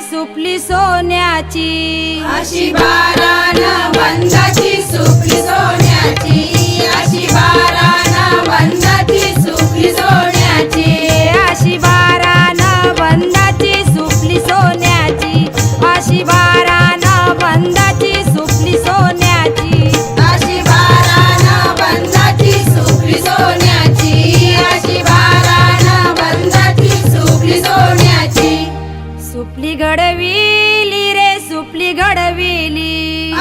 सुपली सोन्याची. अशी बारान घडविली रे सुपली घडविली.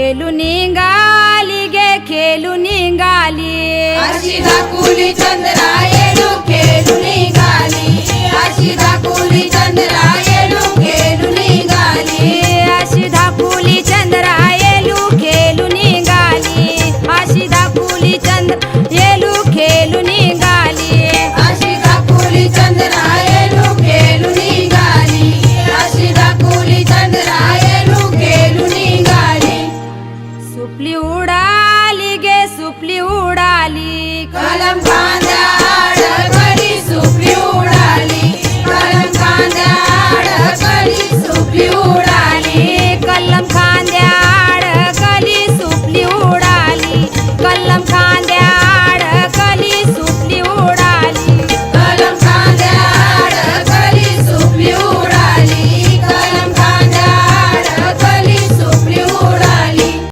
खेळून निघाली गे खेळून निघाली अशी दाकुली चंद्रा येणू खेळू निघाली अशी दाकुली चंद्रा येणू खेळू निघाली अशी धाकुली चंद्रा येलू खेळू निघाली अशी धाकुली चंद्र येलू सुपली उडाली गे सुपली उडाली. कलम